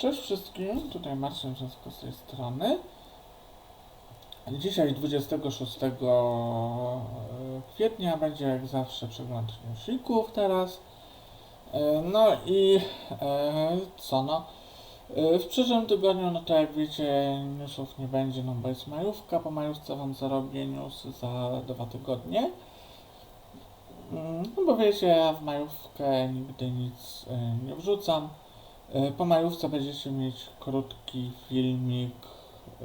Cześć wszystkim, tutaj Marcin Brzesko z tej strony. Dzisiaj 26 kwietnia będzie jak zawsze przegląd newsików teraz. E, No i e, co no? E, W przyszłym tygodniu, no to jak wiecie, newsów nie będzie, no bo jest majówka. Po majówce wam zarobię news za dwa tygodnie. Mm, No bo wiecie, ja w majówkę nigdy nic e, nie wrzucam. E, Po majówce będziecie mieć krótki filmik e,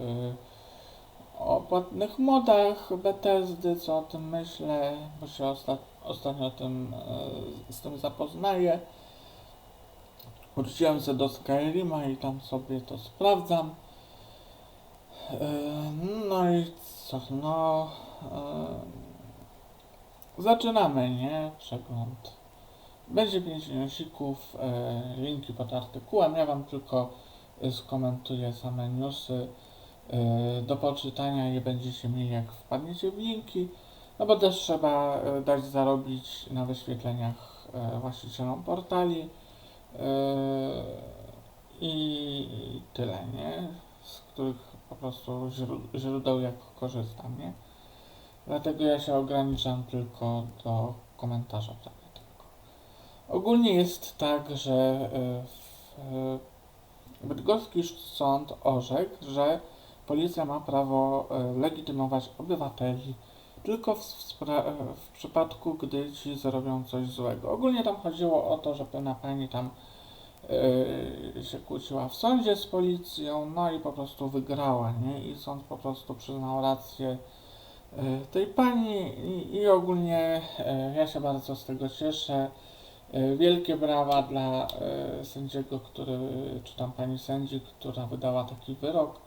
o płatnych modach Bethesdy, co o tym myślę, bo się osta ostatnio tym, e, z tym zapoznaję. Wróciłem sobie do Skyrima i tam sobie to sprawdzam. No i co, no... Zaczynamy, nie? Przegląd. Będzie 5 newsików, e, linki pod artykułem. Ja Wam tylko e, skomentuję same newsy. E, do poczytania je będziecie mieli jak wpadniecie w linki. No bo też trzeba dać zarobić na wyświetleniach właścicielom portali. I tyle, nie? Z których po prostu źró- źródeł jak korzystam, nie? Dlatego ja się ograniczam tylko do komentarza tylko. Ogólnie jest tak, że e, e, bydgoski sąd orzekł, że policja ma prawo e, legitymować obywateli tylko w, w przypadku, gdy ci zrobią coś złego. Ogólnie tam chodziło o to, że pewna pani tam e, się kłóciła w sądzie z policją, no i po prostu wygrała, nie? I sąd po prostu przyznał rację e, tej pani i, i ogólnie e, ja się bardzo z tego cieszę. E, Wielkie brawa dla e, sędziego, który, czy tam pani sędzi, która wydała taki wyrok.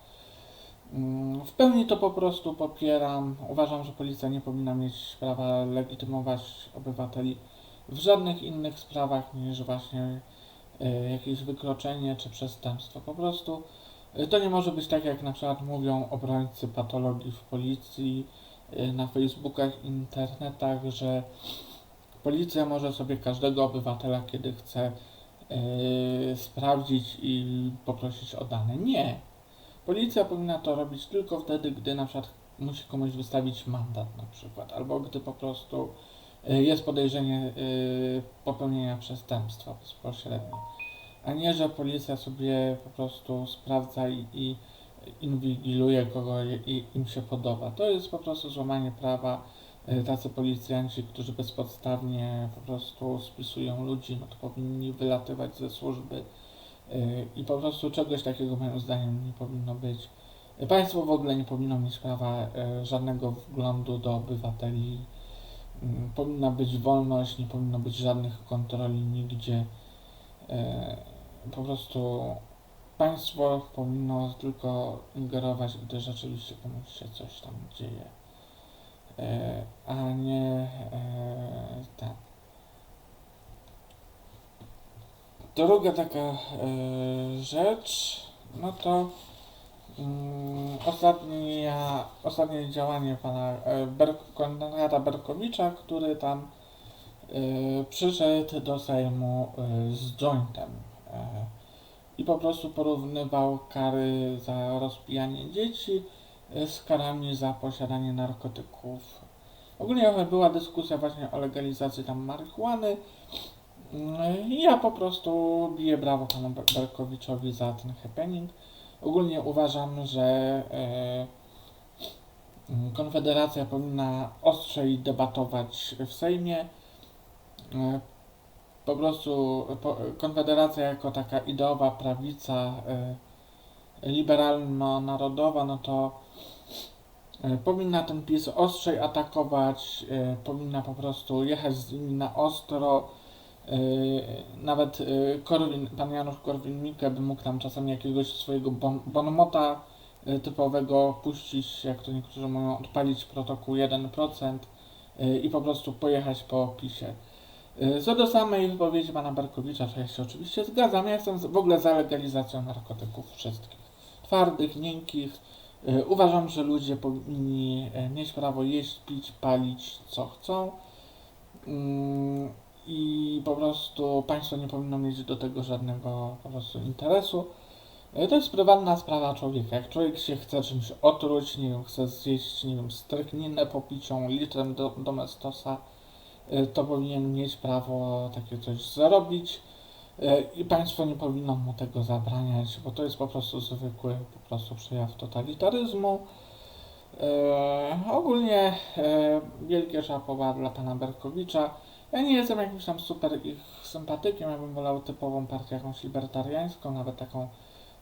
Mm, W pełni to po prostu popieram. Uważam, że policja nie powinna mieć prawa legitymować obywateli w żadnych innych sprawach niż właśnie e, jakieś wykroczenie czy przestępstwo. Po prostu to nie może być tak, jak na przykład mówią obrońcy patologii w policji na Facebookach, internetach, że policja może sobie każdego obywatela, kiedy chce, e, sprawdzić i poprosić o dane. Nie. Policja powinna to robić tylko wtedy, gdy na przykład musi komuś wystawić mandat na przykład, albo gdy po prostu y, jest podejrzenie y, popełnienia przestępstwa bezpośrednio. A nie, że policja sobie po prostu sprawdza i, i inwigiluje kogo i, im się podoba. To jest po prostu złamanie prawa. Y, Tacy policjanci, którzy bezpodstawnie po prostu spisują ludzi, no to powinni wylatywać ze służby Y, I po prostu czegoś takiego moim zdaniem nie powinno być. Y, Państwo w ogóle nie powinno mieć prawa żadnego wglądu do obywateli. Mm, Powinna być wolność, nie powinno być żadnych kontroli nigdzie. Po prostu państwo powinno tylko ingerować, gdy rzeczywiście komuś się coś tam dzieje. Y, A nie y, tak. Druga taka e, rzecz, no to mm, ostatnie działanie pana e, Konrada Berkowicza, który tam e, przyszedł do Sejmu e, z jointem e, i po prostu porównywał kary za rozpijanie dzieci e, z karami za posiadanie narkotyków. Ogólnie była dyskusja właśnie o legalizacji tam marihuany. Mm, Ja po prostu biję brawo panu Ber- Berkowiczowi za ten happening. Ogólnie uważam, że e, mm, Konfederacja powinna ostrzej debatować w Sejmie. E, po prostu Konfederacja jako taka ideowa prawica e, liberalno-narodowa, no to powinna ten PiS ostrzej atakować, e, powinna po prostu jechać z nimi na ostro. Yy, nawet Korwin, pan Janusz Korwin-Mikke by mógł tam czasem jakiegoś swojego bon, typowego puścić, jak to niektórzy mówią, odpalić protokół 1% yy, i po prostu pojechać po PiSie. Co do samej wypowiedzi pana Barkowicza, to ja się oczywiście zgadzam. Ja jestem w ogóle za legalizacją narkotyków wszystkich. Twardych, miękkich. Yy, uważam, że ludzie powinni yy, mieć prawo jeść, pić, palić, co chcą. Mm, i po prostu państwo nie powinno mieć do tego żadnego po prostu interesu. E, To jest prywatna sprawa człowieka. Jak człowiek się chce czymś otruć, nie wiem, chce zjeść, nie wiem, strykninę popicią litrem do, domestosa, e, to powinien mieć prawo takie coś zarobić e, i państwo nie powinno mu tego zabraniać, bo to jest po prostu zwykły po prostu przejaw totalitaryzmu. E, ogólnie e, wielkie szapowa dla pana Berkowicza. Ja nie jestem jakimś tam super ich sympatykiem, ja bym wolał typową partię jakąś libertariańską, nawet taką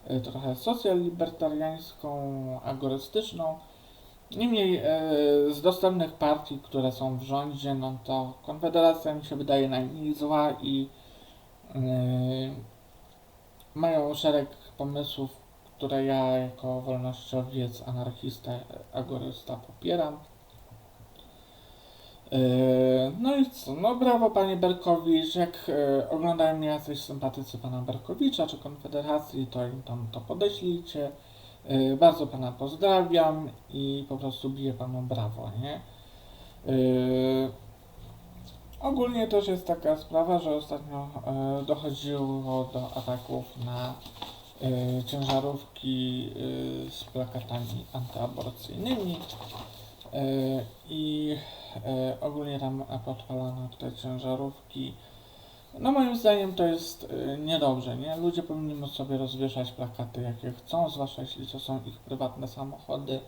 e, trochę socjal-libertariańską, agorystyczną. Niemniej e, z dostępnych partii, które są w rządzie, no to Konfederacja mi się wydaje najmniej zła i e, mają szereg pomysłów, które ja jako wolnościowiec, anarchista, agorysta popieram. E, No i co? No brawo panie Berkowicz, jak e, oglądają mnie jacyś sympatycy pana Berkowicza czy Konfederacji, to im tam to podeślijcie. Bardzo pana pozdrawiam i po prostu biję panu brawo, nie? Ogólnie też jest taka sprawa, że ostatnio e, dochodziło do ataków na e, ciężarówki e, z plakatami antyaborcyjnymi i ogólnie tam podpalano te ciężarówki. No moim zdaniem to jest niedobrze, nie? Ludzie powinni móc sobie rozwieszać plakaty jakie chcą, zwłaszcza jeśli to są ich prywatne samochody.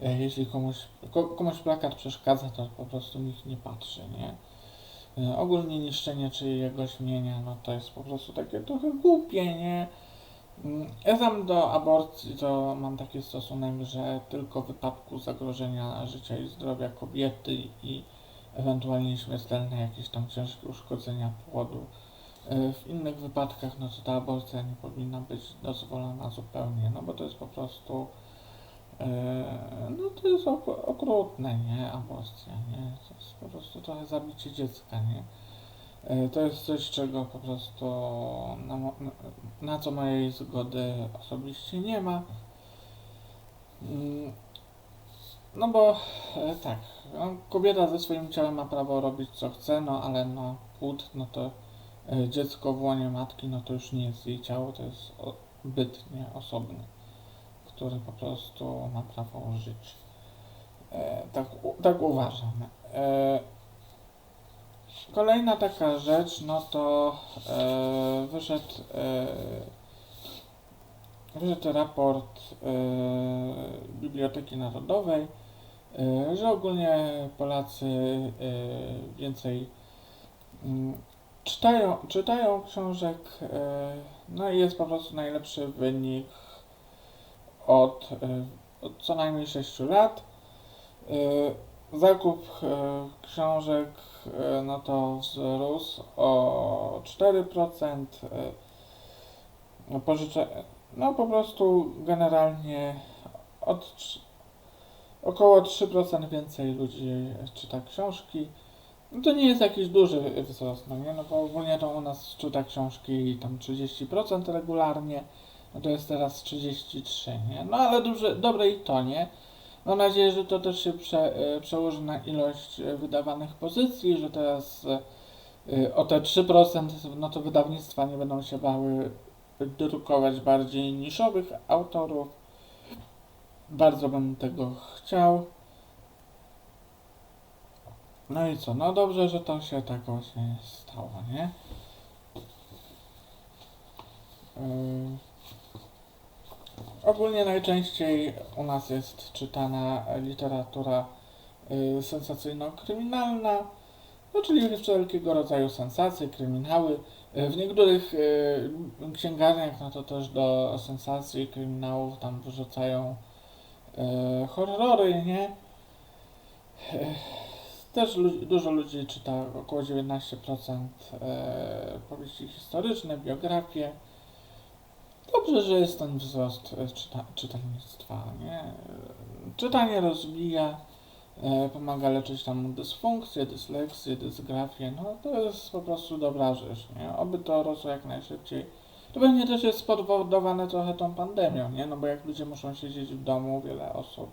Jeśli komuś, ko, komuś plakat przeszkadza, to po prostu nikt nie patrzy, nie? E, Ogólnie niszczenie czyjegoś mienia, no to jest po prostu takie trochę głupie, nie? Mm, Ja sam do aborcji to mam taki stosunek, że tylko w wypadku zagrożenia życia i zdrowia kobiety i ewentualnie śmiertelne jakieś tam ciężkie uszkodzenia płodu. E, W innych wypadkach, no to ta aborcja nie powinna być dozwolona zupełnie, no bo to jest po prostu e, jest ok- okrutne, nie? Aborcja, nie? To jest po prostu trochę zabicie dziecka, nie? E, To jest coś, czego po prostu na, na- co mojej zgody osobiście nie ma. Mm, No bo e, tak, no, kobieta ze swoim ciałem ma prawo robić co chce, no ale no płód, no to e, dziecko w łonie matki, no to już nie jest jej ciało, to jest byt, nie osobny, który po prostu ma prawo żyć. E, tak, tak uważam. E, Kolejna taka rzecz, no to e, wyszedł, e, wyszedł raport e, Biblioteki Narodowej, e, że ogólnie Polacy e, więcej mm, czytają, czytają książek, e, no i jest po prostu najlepszy wynik od, e, od co najmniej 6 lat. Zakup e, książek e, no to wzrósł o 4%. e, Pożyczę, no po prostu generalnie od około 3% więcej ludzi czyta książki. No to nie jest jakiś duży wzrost, no nie? No bo ogólnie to u nas czyta książki tam 30% regularnie, no to jest teraz 33, nie? No ale duże, dobre i to, nie? Mam nadzieję, że to też się prze, e, przełoży na ilość e, wydawanych pozycji, że teraz e, o te 3% no to wydawnictwa nie będą się bały drukować bardziej niszowych autorów. Bardzo bym tego chciał. No i co? No dobrze, że to się tak właśnie stało, nie? Ym, Ogólnie najczęściej u nas jest czytana literatura y, sensacyjno-kryminalna, no czyli wszelkiego rodzaju sensacje, kryminały. Y, W niektórych y, księgarniach no to też do sensacji kryminałów tam wyrzucają y, horrory, nie? Y, Też lu- dużo ludzi czyta, około 19% e, powieści historyczne, biografie. Dobrze, że jest ten wzrost e, czyta, czytelnictwa, nie? Czytanie rozwija, e, pomaga leczyć tam dysfunkcje, dysleksję, dysgrafię, no to jest po prostu dobra rzecz, nie? Oby to rosło jak najszybciej. To pewnie też jest spowodowane trochę tą pandemią, nie? No bo jak ludzie muszą siedzieć w domu, wiele osób,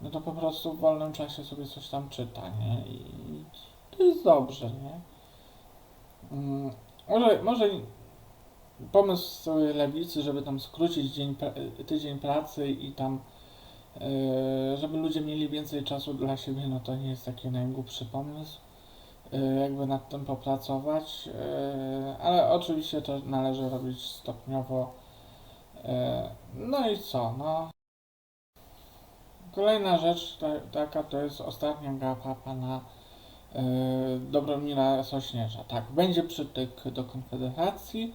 no to po prostu w wolnym czasie sobie coś tam czyta, nie? I to jest dobrze, nie? Mm, Może, może pomysł lewicy, żeby tam skrócić dzień, tydzień pracy i tam e, żeby ludzie mieli więcej czasu dla siebie, no to nie jest taki najgłupszy pomysł. E, jakby nad tym popracować, e, ale oczywiście to należy robić stopniowo. No i co? No. Kolejna rzecz ta, taka to jest ostatnia gapa pana Dobromira Sośnierza. Tak, będzie przytyk do Konfederacji.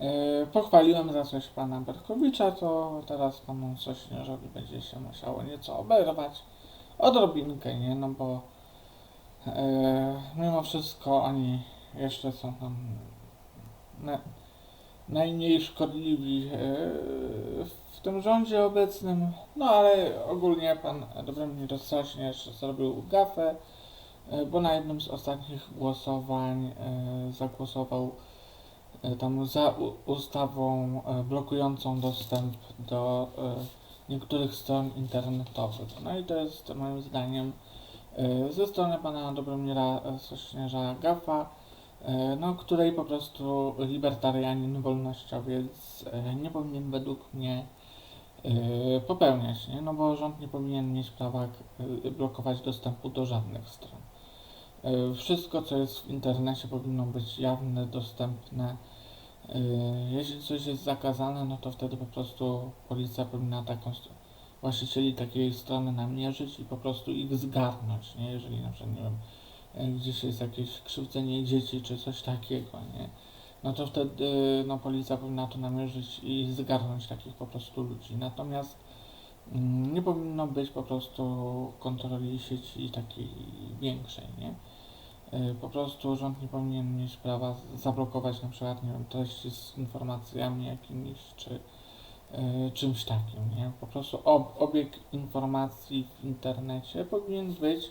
E, pochwaliłem za coś pana Berkowicza, to teraz panu Sośnierzowi będzie się musiało nieco oberwać. Odrobinkę, nie? No bo e, mimo wszystko oni jeszcze są tam na, najmniej szkodliwi e, w tym rządzie obecnym. No ale ogólnie pan Dobromir Sośnierz zrobił gafę, e, bo na jednym z ostatnich głosowań e, zagłosował tam za ustawą e, blokującą dostęp do e, niektórych stron internetowych. No i to jest moim zdaniem e, ze strony pana Dobromira Sośnierza gafa, e, no, której po prostu libertarianin, wolnościowiec e, nie powinien według mnie e, popełniać, nie? No bo rząd nie powinien mieć prawa e, blokować dostępu do żadnych stron. E, Wszystko, co jest w internecie, powinno być jawne, dostępne. E, Jeśli coś jest zakazane, no to wtedy po prostu policja powinna taką właścicieli takiej strony namierzyć i po prostu ich zgarnąć, nie? Jeżeli na przykład, nie wiem, e, gdzieś jest jakieś krzywdzenie dzieci czy coś takiego, nie? No to wtedy no, policja powinna to namierzyć i zgarnąć takich po prostu ludzi. Natomiast mm, nie powinno być po prostu kontroli sieci takiej większej, nie? E, Po prostu rząd nie powinien mieć prawa zablokować na przykład, nie wiem, treści z informacjami jakimiś, czy e, czymś takim, nie? Po prostu ob, obieg informacji w internecie powinien być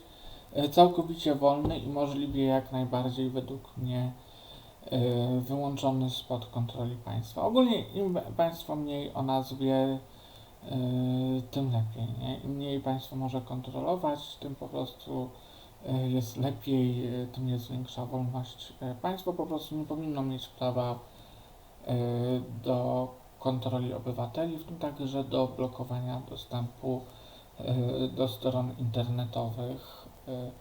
e, całkowicie wolny i możliwie jak najbardziej według mnie e, wyłączony spod kontroli państwa. Ogólnie im państwo mniej o nas wie, e, tym lepiej, nie? Im mniej państwo może kontrolować, tym po prostu jest lepiej, e, tym jest większa wolność. E, Państwo po prostu nie powinno mieć prawa e, do kontroli obywateli, w tym także do blokowania dostępu e, do stron internetowych. E,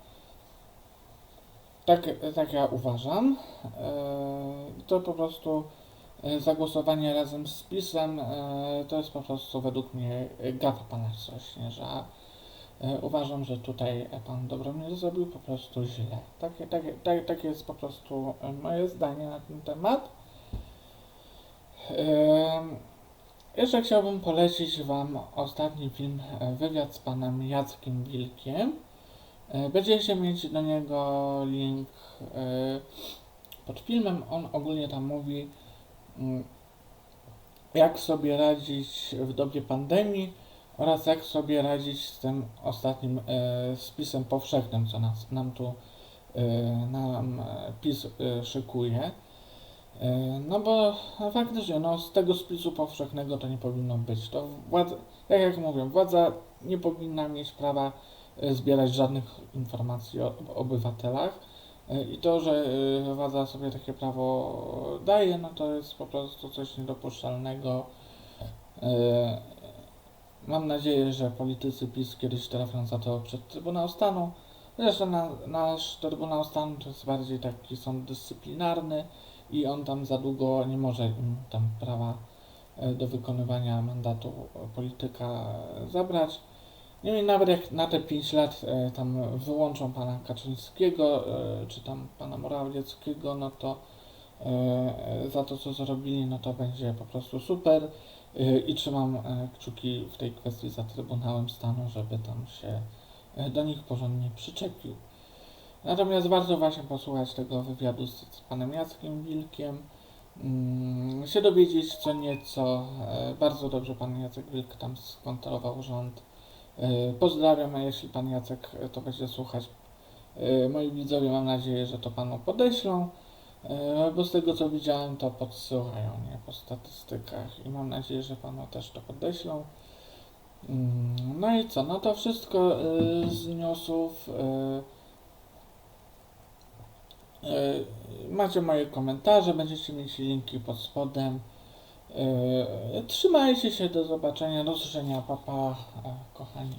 Tak, tak ja uważam. E, To po prostu e, zagłosowanie razem z PiSem e, to jest po prostu według mnie gafa pana Sośnierza. E, Uważam, że tutaj pan Dobromir zrobił po prostu źle. Takie, takie, tak, takie jest po prostu e, moje zdanie na ten temat. Em, Jeszcze chciałbym polecić Wam ostatni film, e, wywiad z panem Jackiem Wilkiem. E, Będziecie mieć do niego link e, pod filmem. On ogólnie tam mówi, mm, jak sobie radzić w dobie pandemii oraz jak sobie radzić z tym ostatnim e, spisem powszechnym, co nas, nam tu e, nam e, PiS e, szykuje. E, No bo faktycznie, no z tego spisu powszechnego to nie powinno być. To władza, tak jak mówię, władza nie powinna mieć prawa e, zbierać żadnych informacji o, o obywatelach. E, I to, że władza sobie takie prawo daje, no to jest po prostu coś niedopuszczalnego. Mam nadzieję, że politycy PiS kiedyś trafią za to przed Trybunał Stanu. Zresztą na, nasz Trybunał Stanu to jest bardziej taki sąd dyscyplinarny i on tam za długo nie może im tam prawa e, do wykonywania mandatu polityka e, zabrać. Niemniej nawet jak na te 5 lat e, tam wyłączą pana Kaczyńskiego czy tam pana Morawieckiego, no to za to co zrobili, no to będzie po prostu super. E, I trzymam e, kciuki w tej kwestii za Trybunałem Stanu, żeby tam się e, do nich porządnie przyczepił. Natomiast warto właśnie posłuchać tego wywiadu z, z panem Jackiem Wilkiem, mm, się dowiedzieć co nieco. Bardzo dobrze pan Jacek Wilk tam skontrolował rząd. Pozdrawiam, a jeśli pan Jacek to będzie słuchać, moi widzowie mam nadzieję, że to panu podeślą. E, Bo z tego co widziałem, to podsyłają nie po statystykach i mam nadzieję, że panu też to podeślą. Mm, No i co? No to wszystko e, z newsów. e, Macie moje komentarze, będziecie mieć linki pod spodem. Trzymajcie się, do zobaczenia, do usłyszenia, papa, kochani.